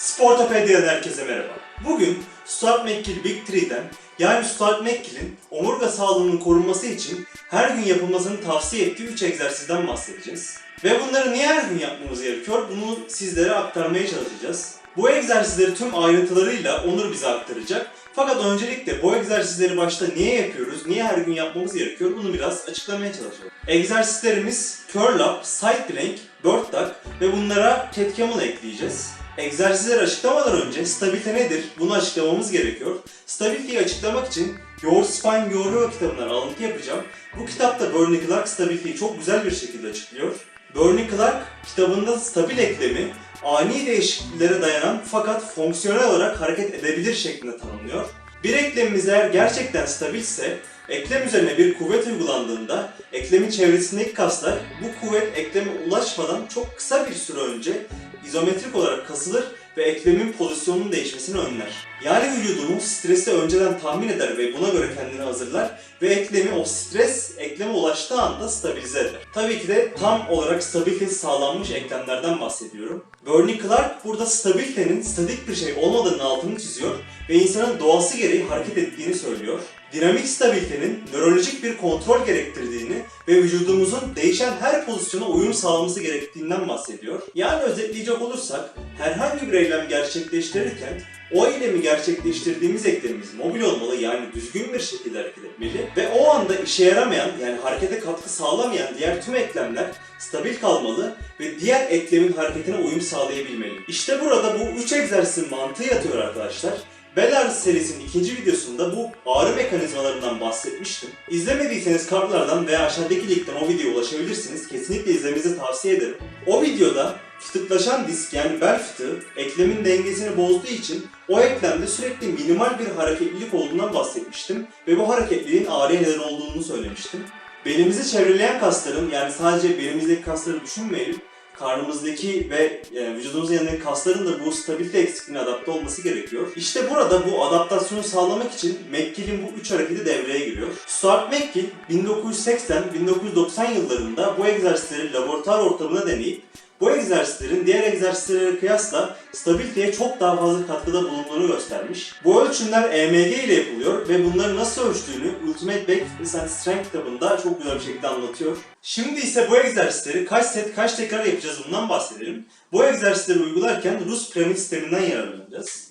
Sportopedia'dan herkese merhaba. Bugün Stuart McGill Big Three'den yani Stuart McGill'in omurga sağlığının korunması için her gün yapılmasını tavsiye ettiği 3 egzersizden bahsedeceğiz. Ve bunları niye her gün yapmamız gerekiyor? Bunu sizlere aktarmaya çalışacağız. Bu egzersizleri tüm ayrıntılarıyla Onur bize aktaracak. Fakat öncelikle bu egzersizleri başta niye yapıyoruz, niye her gün yapmamız gerekiyor bunu biraz açıklamaya çalışalım. Egzersizlerimiz curl up, side plank, bird duck ve bunlara cat camel ekleyeceğiz. Egzersizleri açıklamadan önce stabilite nedir? Bunu açıklamamız gerekiyor. Stabiliteyi açıklamak için Your Spine Your Yoga kitabından alıntı yapacağım. Bu kitapta Bernie Clark stabiliteyi çok güzel bir şekilde açıklıyor. Bernie Clark kitabında stabil eklemi ani değişikliklere dayanan fakat fonksiyonel olarak hareket edebilir şeklinde tanımlıyor. Bir eklemimiz eğer gerçekten stabilse eklem üzerine bir kuvvet uygulandığında eklemin çevresindeki kaslar bu kuvvet ekleme ulaşmadan çok kısa bir süre önce izometrik olarak kasılır ve eklemin pozisyonunun değişmesini önler. Yani vücudumuz stresi önceden tahmin eder ve buna göre kendini hazırlar ve eklemi o stres ekleme ulaştığı anda stabilize eder. Tabii ki de tam olarak stabilitesi sağlanmış eklemlerden bahsediyorum. Bernie Clark burada stabilitenin statik bir şey olmadığının altını çiziyor ve insanın doğası gereği hareket ettiğini söylüyor. Dinamik stabilitenin nörolojik bir kontrol gerektirdiğini ve vücudumuzun değişen her pozisyona uyum sağlaması gerektiğinden bahsediyor. Yani özetleyecek olursak herhangi bir eylem gerçekleştirirken o eylemi gerçekleştirdiğimiz eklemimiz mobil olmalı yani düzgün bir şekilde hareket etmeli ve o anda işe yaramayan yani harekete katkı sağlamayan diğer tüm eklemler stabil kalmalı ve diğer eklemin hareketine uyum sağlayabilmeli. İşte burada bu üç egzersizin mantığı yatıyor arkadaşlar. Bel serisinin ikinci videosunda bu ağrı mekanizmalarından bahsetmiştim. İzlemediyseniz kartlardan veya aşağıdaki linkten o videoya ulaşabilirsiniz. Kesinlikle izlemenizi tavsiye ederim. O videoda fıtıklaşan disk yani bel fıtığı eklemin dengesini bozduğu için o eklemde sürekli minimal bir hareketlilik olduğundan bahsetmiştim ve bu hareketliliğin ağrıya neden olduğunu söylemiştim. Belimizi çevreleyen kasların yani sadece belimizdeki kasları düşünmeyelim karnımızdaki ve e, vücudumuzun yanındaki kasların da bu stabilite eksikliğine adapte olması gerekiyor. İşte burada bu adaptasyonu sağlamak için McGill'in bu üç hareketi devreye giriyor. Stuart McGill 1980-1990 yıllarında bu egzersizleri laboratuvar ortamına deneyip bu egzersizlerin diğer egzersizlere kıyasla stabiliteye çok daha fazla katkıda bulunduğunu göstermiş. Bu ölçümler EMG ile yapılıyor ve bunları nasıl ölçtüğünü Ultimate Back Fitness and Strength kitabında çok güzel bir şekilde anlatıyor. Şimdi ise bu egzersizleri kaç set kaç tekrar yapacağız bundan bahsedelim. Bu egzersizleri uygularken Rus piramit sisteminden yararlanacağız.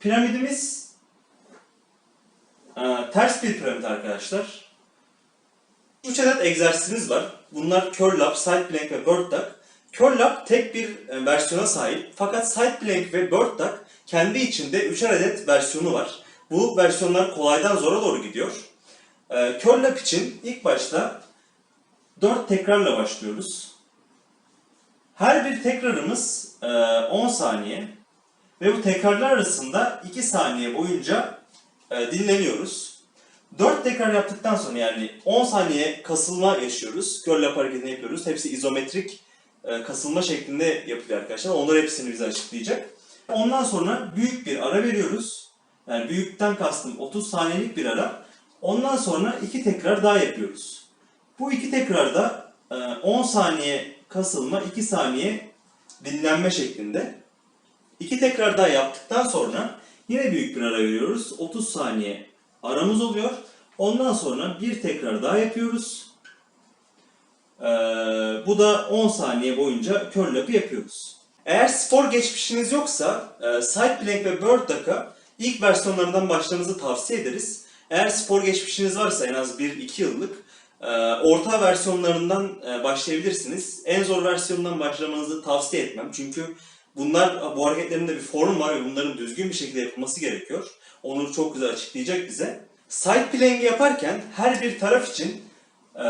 Piramidimiz e, ters bir piramit arkadaşlar. 3 adet egzersizimiz var. Bunlar curl up, side plank ve bird duck. Curl up tek bir e, versiyona sahip fakat side plank ve bird duck kendi içinde 3 adet versiyonu var. Bu versiyonlar kolaydan zora doğru gidiyor. E, curl up için ilk başta 4 tekrarla başlıyoruz. Her bir tekrarımız e, 10 saniye ve bu tekrarlar arasında 2 saniye boyunca e, dinleniyoruz. 4 tekrar yaptıktan sonra yani 10 saniye kasılma yaşıyoruz. Curl up hareketini yapıyoruz. Hepsi izometrik e, kasılma şeklinde yapılıyor arkadaşlar. Onlar hepsini bize açıklayacak. Ondan sonra büyük bir ara veriyoruz. Yani büyükten kastım 30 saniyelik bir ara. Ondan sonra iki tekrar daha yapıyoruz. Bu iki tekrarda e, 10 saniye kasılma, 2 saniye dinlenme şeklinde. İki tekrar daha yaptıktan sonra yine büyük bir ara veriyoruz. 30 saniye aramız oluyor. Ondan sonra bir tekrar daha yapıyoruz. Ee, bu da 10 saniye boyunca curl up'ı yapıyoruz. Eğer spor geçmişiniz yoksa e, side plank ve bird duck'a ilk versiyonlarından başlamanızı tavsiye ederiz. Eğer spor geçmişiniz varsa en az 1-2 yıllık e, orta versiyonlarından e, başlayabilirsiniz. En zor versiyondan başlamanızı tavsiye etmem. Çünkü bunlar bu hareketlerin de bir formu var ve bunların düzgün bir şekilde yapılması gerekiyor. Onur çok güzel açıklayacak bize. Side plank'i yaparken her bir taraf için e,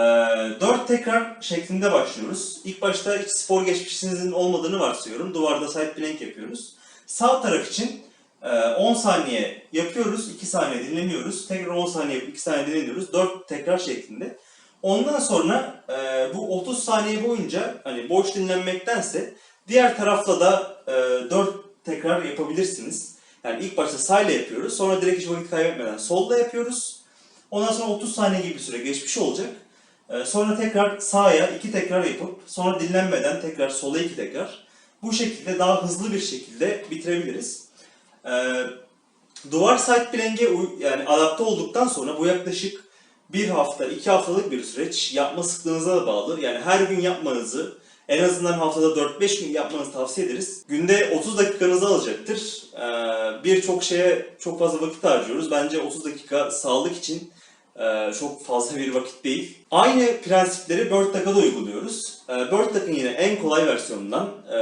4 tekrar şeklinde başlıyoruz. İlk başta hiç spor geçmişinizin olmadığını varsayıyorum. Duvarda side plank yapıyoruz. Sağ taraf için e, 10 saniye yapıyoruz, 2 saniye dinleniyoruz. Tekrar 10 saniye yapıp 2 saniye dinleniyoruz. 4 tekrar şeklinde. Ondan sonra e, bu 30 saniye boyunca hani boş dinlenmektense diğer tarafta da e, 4 tekrar yapabilirsiniz. Yani ilk başta sağ ile yapıyoruz. Sonra direkt hiç vakit kaybetmeden solda yapıyoruz. Ondan sonra 30 saniye gibi bir süre geçmiş olacak. Ee, sonra tekrar sağa iki tekrar yapıp sonra dinlenmeden tekrar sola iki tekrar. bu şekilde daha hızlı bir şekilde bitirebiliriz. Ee, duvar side plank'e yani adapte olduktan sonra bu yaklaşık bir hafta, iki haftalık bir süreç. Yapma sıklığınıza da bağlı. Yani her gün yapmanızı, en azından haftada 4-5 gün yapmanızı tavsiye ederiz. Günde 30 dakikanızı alacaktır. Ee, Birçok şeye çok fazla vakit harcıyoruz. Bence 30 dakika sağlık için e, çok fazla bir vakit değil. Aynı prensipleri BirdDuck'a da uyguluyoruz. Ee, BirdDuck'ın yine en kolay versiyonundan, e,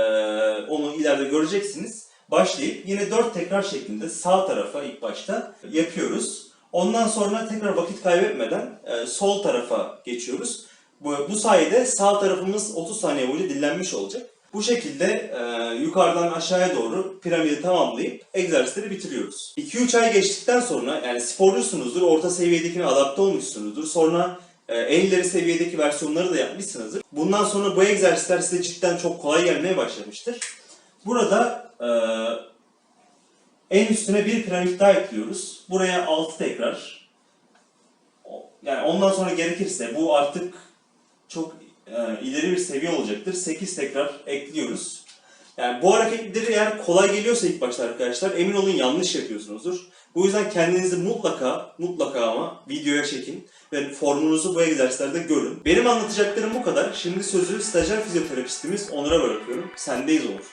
onu ileride göreceksiniz. Başlayıp yine 4 tekrar şeklinde sağ tarafa ilk başta yapıyoruz. Ondan sonra tekrar vakit kaybetmeden e, sol tarafa geçiyoruz. Bu, bu sayede sağ tarafımız 30 saniye boyunca dinlenmiş olacak. Bu şekilde e, yukarıdan aşağıya doğru piramidi tamamlayıp egzersizleri bitiriyoruz. 2-3 ay geçtikten sonra yani sporcusunuzdur, orta seviyedekine adapte olmuşsunuzdur. Sonra e, en seviyedeki versiyonları da yapmışsınızdır. Bundan sonra bu egzersizler size cidden çok kolay gelmeye başlamıştır. Burada e, en üstüne bir piramit daha ekliyoruz. Buraya 6 tekrar. Yani ondan sonra gerekirse bu artık çok e, ileri bir seviye olacaktır. 8 tekrar ekliyoruz. Yani bu hareketleri eğer kolay geliyorsa ilk başta arkadaşlar emin olun yanlış yapıyorsunuzdur. Bu yüzden kendinizi mutlaka mutlaka ama videoya çekin ve formunuzu bu egzersizlerde görün. Benim anlatacaklarım bu kadar. Şimdi sözü stajyer fizyoterapistimiz Onur'a bırakıyorum. Sendeyiz Onur.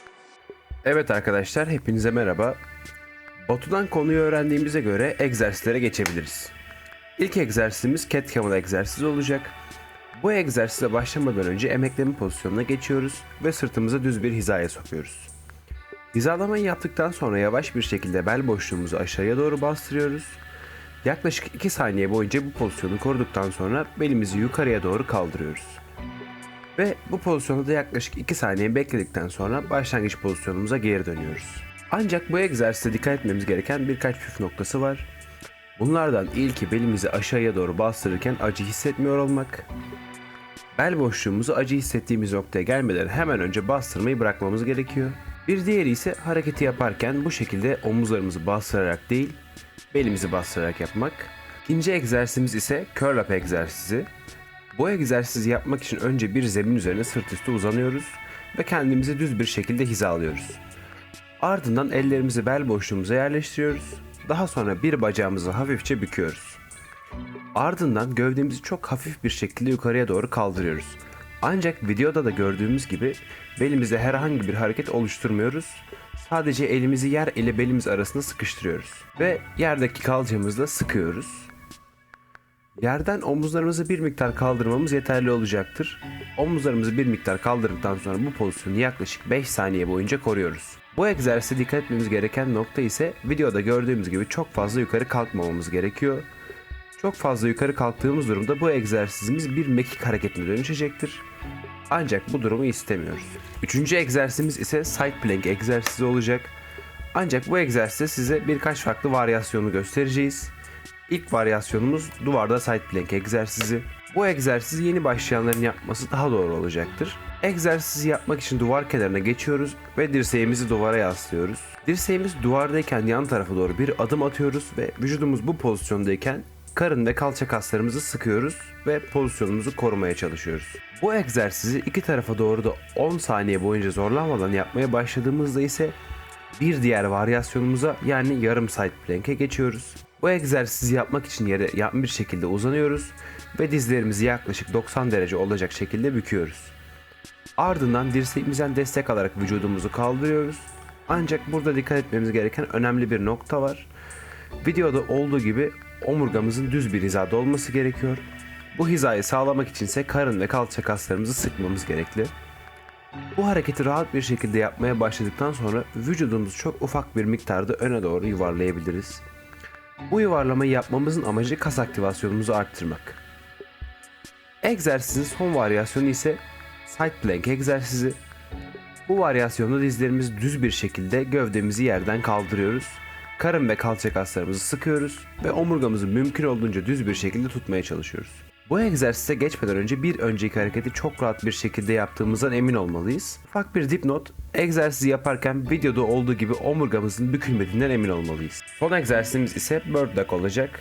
Evet arkadaşlar hepinize merhaba. Batu'dan konuyu öğrendiğimize göre egzersizlere geçebiliriz. İlk egzersizimiz cat camel egzersizi olacak. Bu egzersize başlamadan önce emekleme pozisyonuna geçiyoruz ve sırtımızı düz bir hizaya sokuyoruz. Hizalamayı yaptıktan sonra yavaş bir şekilde bel boşluğumuzu aşağıya doğru bastırıyoruz. Yaklaşık 2 saniye boyunca bu pozisyonu koruduktan sonra belimizi yukarıya doğru kaldırıyoruz. Ve bu pozisyonda da yaklaşık 2 saniye bekledikten sonra başlangıç pozisyonumuza geri dönüyoruz. Ancak bu egzersizde dikkat etmemiz gereken birkaç püf noktası var. Bunlardan ilki belimizi aşağıya doğru bastırırken acı hissetmiyor olmak. Bel boşluğumuzu acı hissettiğimiz noktaya gelmeden hemen önce bastırmayı bırakmamız gerekiyor. Bir diğeri ise hareketi yaparken bu şekilde omuzlarımızı bastırarak değil, belimizi bastırarak yapmak. İkinci egzersizimiz ise curl up egzersizi. Bu egzersizi yapmak için önce bir zemin üzerine sırt üstü uzanıyoruz ve kendimizi düz bir şekilde hizalıyoruz. Ardından ellerimizi bel boşluğumuza yerleştiriyoruz. Daha sonra bir bacağımızı hafifçe büküyoruz. Ardından gövdemizi çok hafif bir şekilde yukarıya doğru kaldırıyoruz. Ancak videoda da gördüğümüz gibi belimizde herhangi bir hareket oluşturmuyoruz. Sadece elimizi yer ile belimiz arasında sıkıştırıyoruz. Ve yerdeki kalçamızla sıkıyoruz. Yerden omuzlarımızı bir miktar kaldırmamız yeterli olacaktır. Omuzlarımızı bir miktar kaldırdıktan sonra bu pozisyonu yaklaşık 5 saniye boyunca koruyoruz. Bu egzersize dikkat etmemiz gereken nokta ise videoda gördüğümüz gibi çok fazla yukarı kalkmamamız gerekiyor. Çok fazla yukarı kalktığımız durumda bu egzersizimiz bir mekik hareketine dönüşecektir. Ancak bu durumu istemiyoruz. Üçüncü egzersizimiz ise side plank egzersizi olacak. Ancak bu egzersizde size birkaç farklı varyasyonu göstereceğiz. İlk varyasyonumuz duvarda side plank egzersizi. Bu egzersizi yeni başlayanların yapması daha doğru olacaktır. Egzersizi yapmak için duvar kenarına geçiyoruz ve dirseğimizi duvara yaslıyoruz. Dirseğimiz duvardayken yan tarafa doğru bir adım atıyoruz ve vücudumuz bu pozisyondayken karın ve kalça kaslarımızı sıkıyoruz ve pozisyonumuzu korumaya çalışıyoruz. Bu egzersizi iki tarafa doğru da 10 saniye boyunca zorlanmadan yapmaya başladığımızda ise bir diğer varyasyonumuza yani yarım side plank'e geçiyoruz. Bu egzersizi yapmak için yere yan bir şekilde uzanıyoruz ve dizlerimizi yaklaşık 90 derece olacak şekilde büküyoruz. Ardından dirseğimizden destek alarak vücudumuzu kaldırıyoruz. Ancak burada dikkat etmemiz gereken önemli bir nokta var. Videoda olduğu gibi omurgamızın düz bir hizada olması gerekiyor. Bu hizayı sağlamak içinse karın ve kalça kaslarımızı sıkmamız gerekli. Bu hareketi rahat bir şekilde yapmaya başladıktan sonra vücudumuzu çok ufak bir miktarda öne doğru yuvarlayabiliriz. Bu yuvarlamayı yapmamızın amacı kas aktivasyonumuzu arttırmak. Egzersizin son varyasyonu ise side plank egzersizi. Bu varyasyonda dizlerimizi düz bir şekilde gövdemizi yerden kaldırıyoruz. Karın ve kalça kaslarımızı sıkıyoruz ve omurgamızı mümkün olduğunca düz bir şekilde tutmaya çalışıyoruz. Bu egzersize geçmeden önce bir önceki hareketi çok rahat bir şekilde yaptığımızdan emin olmalıyız. Ufak bir dipnot, egzersizi yaparken videoda olduğu gibi omurgamızın bükülmediğinden emin olmalıyız. Son egzersizimiz ise bird dog olacak.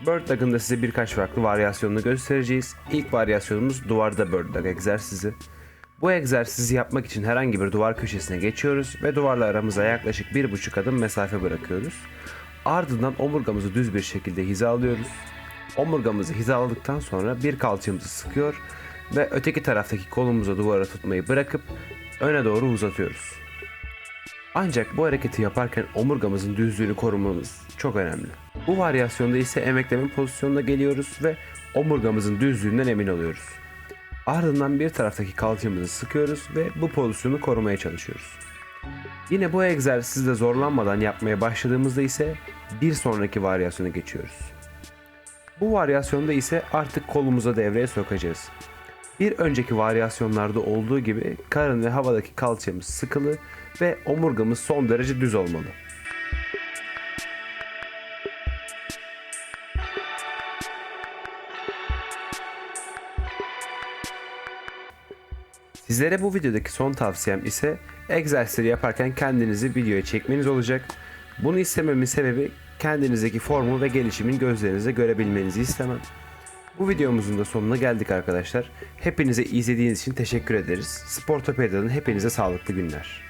Bird Dog'ın da size birkaç farklı varyasyonunu göstereceğiz. İlk varyasyonumuz duvarda Bird Dog egzersizi. Bu egzersizi yapmak için herhangi bir duvar köşesine geçiyoruz ve duvarla aramıza yaklaşık 1,5 adım mesafe bırakıyoruz. Ardından omurgamızı düz bir şekilde hizalıyoruz. Omurgamızı hizaladıktan sonra bir kalçamızı sıkıyor ve öteki taraftaki kolumuzu duvara tutmayı bırakıp öne doğru uzatıyoruz. Ancak bu hareketi yaparken omurgamızın düzlüğünü korumamız çok önemli. Bu varyasyonda ise emekleme pozisyonuna geliyoruz ve omurgamızın düzlüğünden emin oluyoruz. Ardından bir taraftaki kalçamızı sıkıyoruz ve bu pozisyonu korumaya çalışıyoruz. Yine bu egzersizde zorlanmadan yapmaya başladığımızda ise bir sonraki varyasyona geçiyoruz. Bu varyasyonda ise artık kolumuza devreye sokacağız. Bir önceki varyasyonlarda olduğu gibi karın ve havadaki kalçamız sıkılı ve omurgamız son derece düz olmalı. Sizlere bu videodaki son tavsiyem ise egzersizleri yaparken kendinizi videoya çekmeniz olacak. Bunu istememin sebebi kendinizdeki formu ve gelişimin gözlerinize görebilmenizi istemem. Bu videomuzun da sonuna geldik arkadaşlar. Hepinize izlediğiniz için teşekkür ederiz. Sportopeda'nın hepinize sağlıklı günler.